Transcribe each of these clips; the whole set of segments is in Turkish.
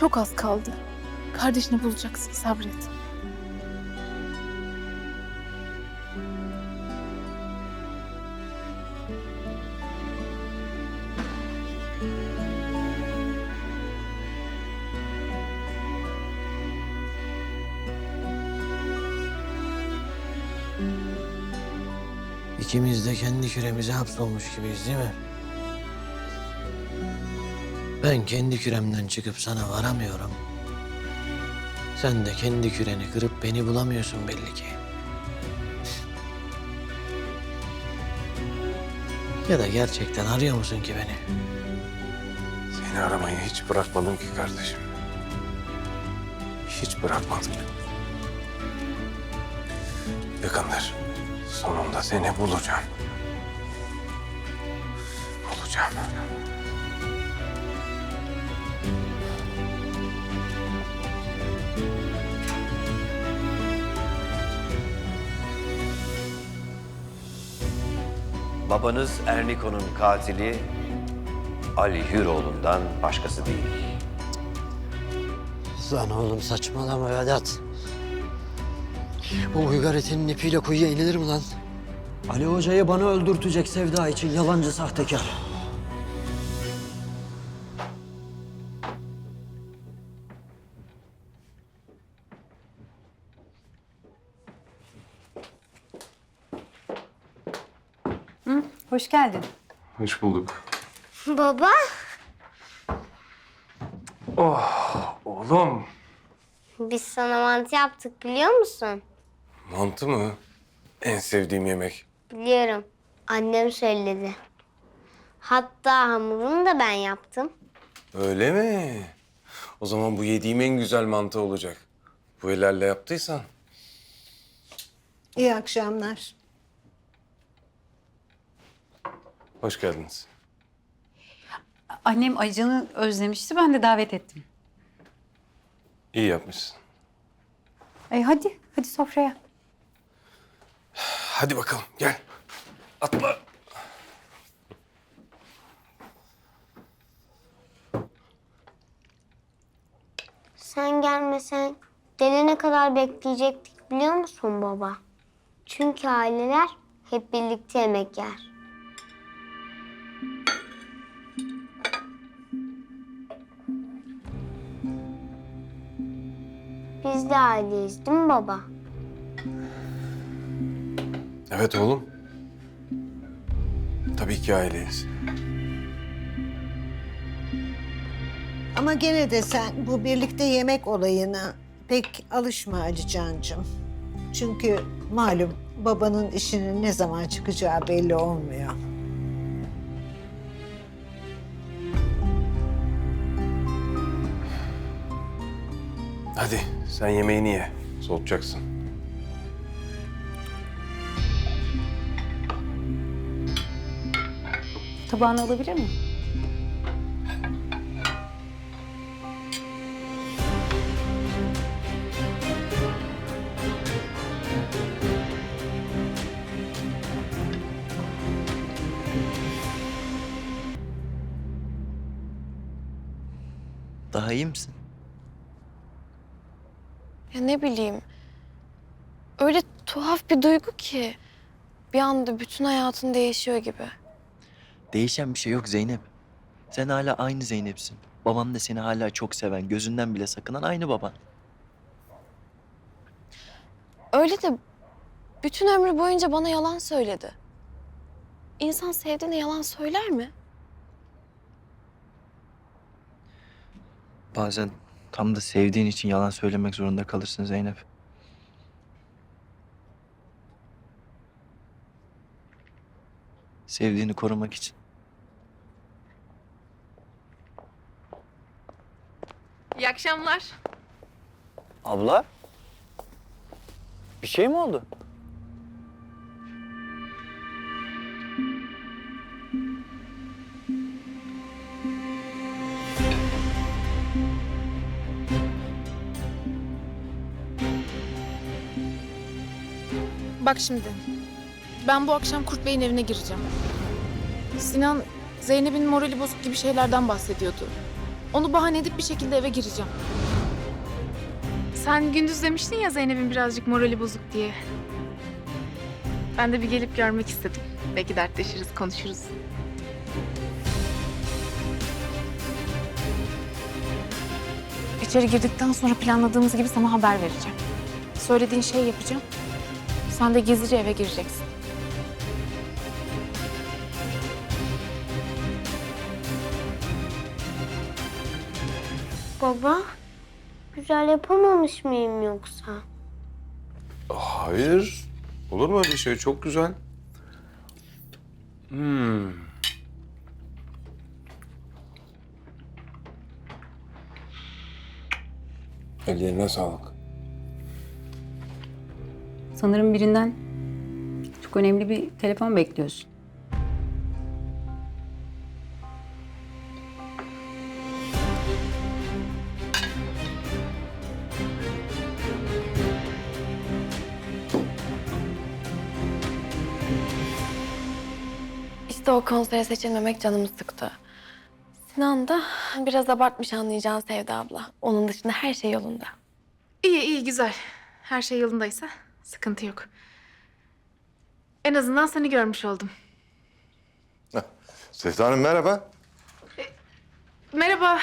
Çok az kaldı. Kardeşini bulacaksın sabret. İkimiz de kendi küremize hapsolmuş gibiyiz değil mi? Ben kendi küremden çıkıp sana varamıyorum. Sen de kendi küreni kırıp beni bulamıyorsun belli ki. Ya da gerçekten arıyor musun ki beni? Seni aramayı hiç bırakmadım ki kardeşim. Hiç bırakmadım. Yakındır. Sonunda seni bulacağım. Bulacağım. Babanız Erniko'nun katili Ali Hüroğlu'ndan başkası değil. Lan oğlum saçmalama Vedat. Bu uygar etinin ipiyle kuyuya inilir mi lan? Ali Hoca'yı bana öldürtecek sevda için yalancı sahtekar. Hoş geldin. Hoş bulduk. Baba, Oğlum. biz sana mantı yaptık biliyor musun? Mantı mı? En sevdiğim yemek. Biliyorum. Annem söyledi. Hatta hamurunu da ben yaptım. Öyle mi? O zaman bu yediğim en güzel mantı olacak. Bu ellerle yaptıysan. İyi akşamlar. Hoş geldiniz. Annem Aycan'ı özlemişti. Ben de davet ettim. İyi yapmışsın. E hadi, hadi sofraya. Hadi bakalım gel. Atla. Sen gelmesen gelene kadar bekleyecektik biliyor musun baba? Çünkü aileler hep birlikte yemek yer. Biz de aileyiz değil mi baba? Evet oğlum. Tabii ki aileyiz. Ama gene de sen bu birlikte yemek olayına pek alışma Ali Can'cığım. Çünkü malum babanın işinin ne zaman çıkacağı belli olmuyor. Hadi sen yemeğini ye. Soğutacaksın. Tabağını alabilir miyim? Daha iyi misin? Ya ne bileyim. Öyle tuhaf bir duygu ki. Bir anda bütün hayatın değişiyor gibi. Değişen bir şey yok Zeynep. Sen hala aynı Zeynep'sin. Babam da seni hala çok seven, gözünden bile sakınan aynı baban. Öyle de bütün ömrü boyunca bana yalan söyledi. İnsan sevdiğine yalan söyler mi? Bazen tam da sevdiğin için yalan söylemek zorunda kalırsın Zeynep. Sevdiğini korumak için. İyi akşamlar. Abla? Bir şey mi oldu? Bak şimdi. Ben bu akşam Kurt Bey'in evine gireceğim. Sinan Zeynep'in morali bozuk gibi şeylerden bahsediyordu. Onu bahane edip bir şekilde eve gireceğim. Sen gündüz demiştin ya Zeynep'in birazcık morali bozuk diye. Ben de bir gelip görmek istedim. Belki dertleşiriz, konuşuruz. İçeri girdikten sonra planladığımız gibi sana haber vereceğim. Söylediğin şeyi yapacağım. Sen de gizlice eve gireceksin. Baba, güzel yapamamış mıyım yoksa? Hayır. Olur mu öyle şey? Çok güzel. Hmm. Ellerine sağlık. Sanırım birinden çok önemli bir telefon bekliyorsun. İşte o konsere seçilmemek canımı sıktı. Sinan da biraz abartmış anlayacağın Sevda abla. Onun dışında her şey yolunda. İyi iyi güzel. Her şey yolundaysa sıkıntı yok. En azından seni görmüş oldum. Sevda Hanım merhaba. Merhaba.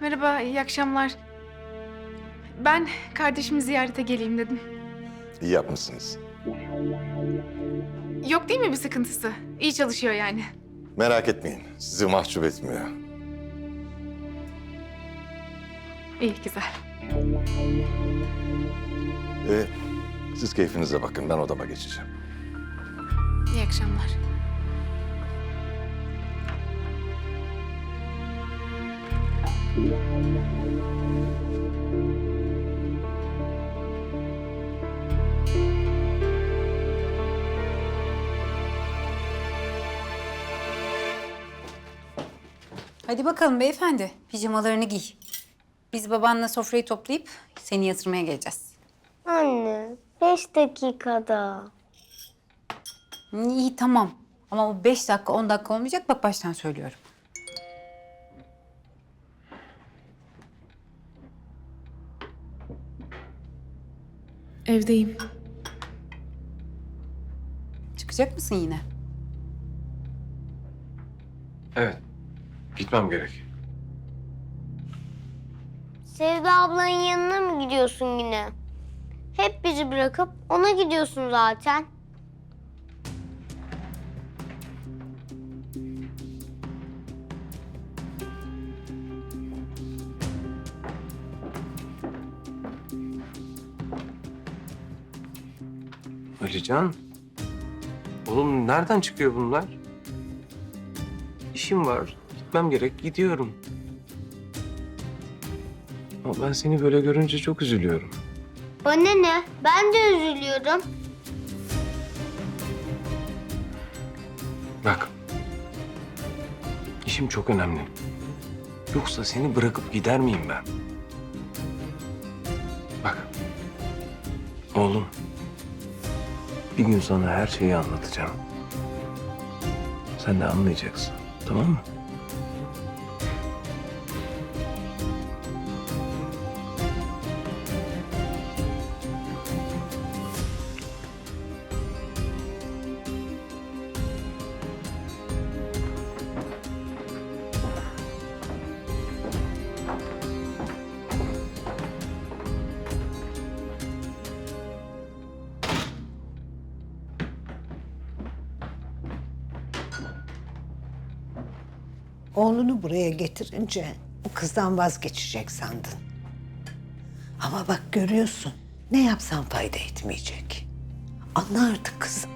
Merhaba, iyi akşamlar. Ben kardeşimi ziyarete geleyim dedim. İyi yapmışsınız. Yok değil mi bir sıkıntısı? İyi çalışıyor yani. Merak etmeyin. Sizi mahcup etmiyor. İyi, güzel. Ee, siz keyfinize bakın. Ben odama geçeceğim. İyi akşamlar. Hadi bakalım beyefendi. Pijamalarını giy. Biz babanla sofrayı toplayıp seni yatırmaya geleceğiz. Anne, beş dakikada. İyi tamam. Ama bu beş dakika, on dakika olmayacak. Bak baştan söylüyorum. Evdeyim. Çıkacak mısın yine? Evet. Gitmem gerek. Sevda ablanın yanına mı gidiyorsun yine? Hep bizi bırakıp ona gidiyorsun zaten. Alican. Oğlum nereden çıkıyor bunlar? İşim var. Gitmem gerek. Gidiyorum. Ama ben seni böyle görünce çok üzülüyorum. Bana ne? Ben de üzülüyorum. Bak. İşim çok önemli. Yoksa seni bırakıp gider miyim ben? Bak. Oğlum. Bir gün sana her şeyi anlatacağım. Sen de anlayacaksın. Tamam mı? Oğlunu buraya getirince bu kızdan vazgeçecek sandın. Ama bak görüyorsun ne yapsan fayda etmeyecek. Anla artık kızım.